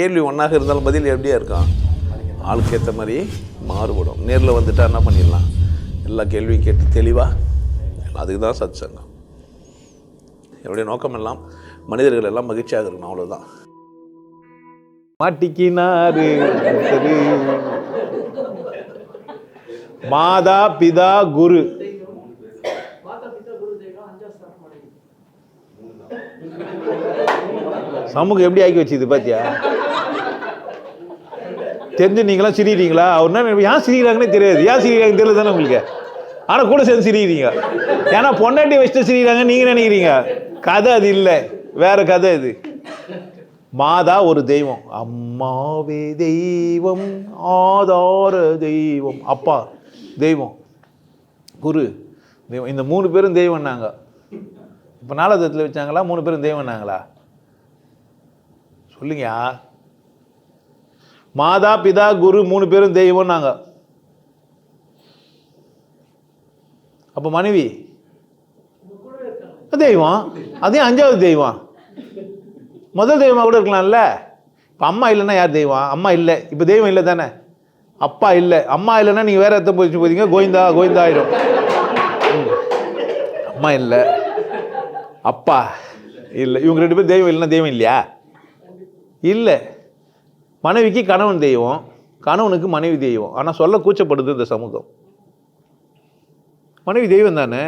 கேள்வி ஒன்றாக இருந்தாலும் பதில் எப்படியா இருக்கும்? ஆளுக்கு ஏற்ற மாதிரி மாறுபடும். நேரில் வந்துட்டால் என்ன பண்ணிடலாம்? எல்லா கேள்வியும் கேட்டு தெளிவாக அதுக்கு தான் சத் சங்கம் என்னுடைய நோக்கம் எல்லாம் மனிதர்கள் எல்லாம் மகிழ்ச்சியாக இருக்கணும் அவ்வளோதான் மாட்டிக்கினாரு சரி. மாதா பிதா குரு. சமூகம் எப்படி ஆக்கி வச்சுது பாத்தியா? தெரிஞ்சு நீங்களாம் சிரிக்கிறீங்களா? அவர் என்ன ஏன் சிரிக்கிறாங்கன்னே தெரியாது. ஏன் சிரிக்கிறாங்கன்னு தெரியல தானே உங்களுக்கு? ஆனால் கூட சேர்ந்து சிரிக்கிறீங்க. ஏன்னா பொண்டாட்டி வச்சுட்டு சிரிக்கிறாங்க நீங்கள் நினைக்கிறீங்க. கதை அது இல்லை. வேற கதை இது மாதா ஒரு தெய்வம். அம்மாவே தெய்வம் ஆதார தெய்வம். அப்பா தெய்வம். குரு தெய்வம். இந்த மூணு பேரும் தெய்வம்னாங்க இப்போ நாலாவது வச்சாங்களா? மூணு பேரும் தெய்வம்னாங்களா சொல்லுங்கயா மாதா பிதா குரு மூணு பேரும் தெய்வம் நாங்கள் அப்போ மனைவி? தெய்வம். அதே அஞ்சாவது தெய்வம். முதல் தெய்வமாக கூட இருக்கலாம்ல. இப்போ அம்மா இல்லைன்னா யார் தெய்வம்? அம்மா இல்லை. இப்போ தெய்வம் இல்லை தானே? அப்பா இல்லை. அம்மா இல்லைன்னா நீங்கள் வேறு எத்தனை போயிட்டு போதீங்க கோவிந்தா கோவிந்தா ஆயிடும் அம்மா இல்லை. அப்பா இல்லை. இவங்க ரெண்டு பேரும் தெய்வம் இல்லைன்னா தெய்வம் இல்லையா? இல்லை. மனைவிக்கு கணவன் தெய்வம் கணவனுக்கு மனைவி தெய்வம். ஆனால் சொல்ல கூச்சப்படுது இந்த சமூகம். மனைவி தெய்வம் தானே?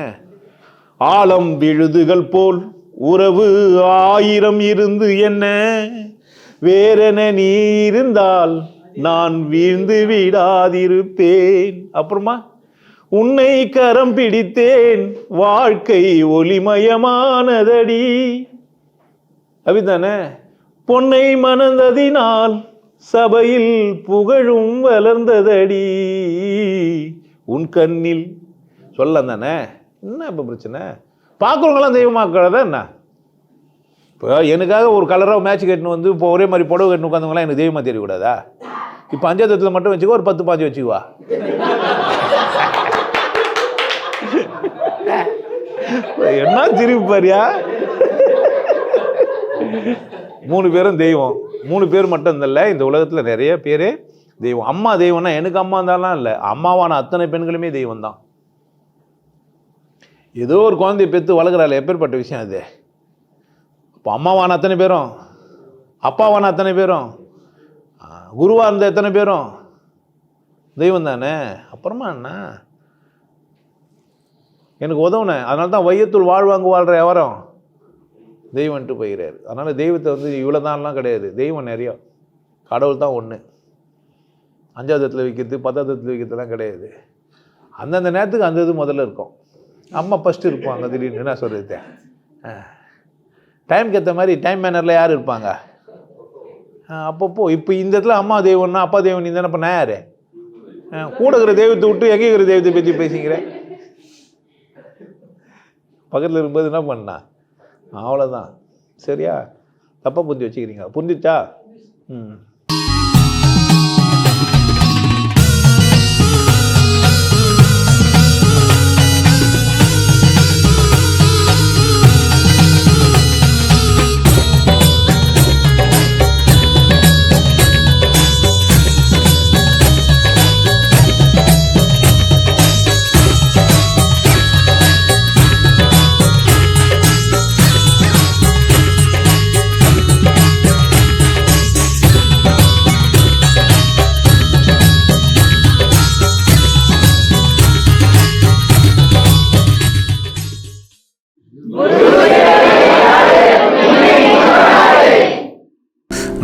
ஆழம் விழுதுகள் போல் உறவு ஆயிரம் இருந்து என்ன? வேறென நீ இருந்தால் நான் வீழ்ந்து விடாதிருப்பேன். அப்புறமா? உன்னை கரம் பிடித்தேன். வாழ்க்கை ஒளிமயமானதடி. அப்படித்தானே பொன்னை மணந்ததினால் சபையில் புகழும் வளர்ந்ததடி. உன் கண்ணில் சொல்ல தானே? என்ன இப்போ பிரச்சனை? பார்க்குறவங்களாம் தெய்வமாக்கிறதா என்ன? இப்போ எனக்காக ஒரு கலராக மேட்ச் கட்டினு வந்து இப்போ ஒரே மாதிரி புடவை கட்டினு உட்காந்தவங்களாம் எனக்கு தெய்வமாக தெரியக்கூடாதா இப்போ அஞ்சாவதுல மட்டும் வச்சுக்கோ ஒரு பத்து பாஞ்சு வச்சுக்குவா. என்ன திரும்பி பாரியா? மூணு பேரும் தெய்வம். மூணு பேர் மட்டும் இல்லை இந்த உலகத்தில் நிறைய பேர் தெய்வம். அம்மா தெய்வம்னா எனக்கு அம்மா இருந்தாலாம் இல்லை அம்மாவான அத்தனை பெண்களுமே தெய்வம் தான் ஏதோ ஒரு குழந்தைய பெற்று வளர்க்குறாள் எப்பேற்பட்ட விஷயம் அது? இப்போ அம்மாவான அத்தனை பேரும் அப்பாவான அத்தனை பேரும் குருவாக இருந்த எத்தனை பேரும்? தெய்வம் தானே அப்புறமா என்ன? எனக்கு உதவுனேன் அதனால தான் வையத்துள் வாழ்வாங்க வாழ்கிற எவரும் தெய்வம்ன்ட்டு போயிடுறாரு அதனால் தெய்வத்தை வந்து இவ்வளோ தான்லாம் கிடையாது. தெய்வம் நிறைய. கடவுள் தான் ஒன்று அஞ்சாவது இடத்துல வைக்கிறது பத்தாவது இடத்துல வைக்கிறதுலாம் கிடையாது. அந்தந்த நேரத்துக்கு அந்த இது முதல்ல இருக்கும். அம்மா ஃபஸ்ட்டு இருப்பாங்க திடீர்னு என்ன சொல்கிறது டைம்க்கு ஏற்ற மாதிரி டைம் மேனரில் யார் இருப்பாங்க? அப்பப்போ இப்போ இந்த இடத்துல அம்மா தெய்வம்னா அப்பா தெய்வம் நீ தானே இப்போ நான் யார்? கூட இருக்கிற தெய்வத்தை விட்டு எங்கே இருக்கிற தெய்வத்தை பற்றி பேசிக்கிறேன். பக்கத்தில் இருக்கும்போது என்ன பண்ணா? அவ்வளோதான் சரியா? தப்பாக புரிஞ்சு வச்சுக்கிறீங்க. புரிஞ்சிச்சா? ம்.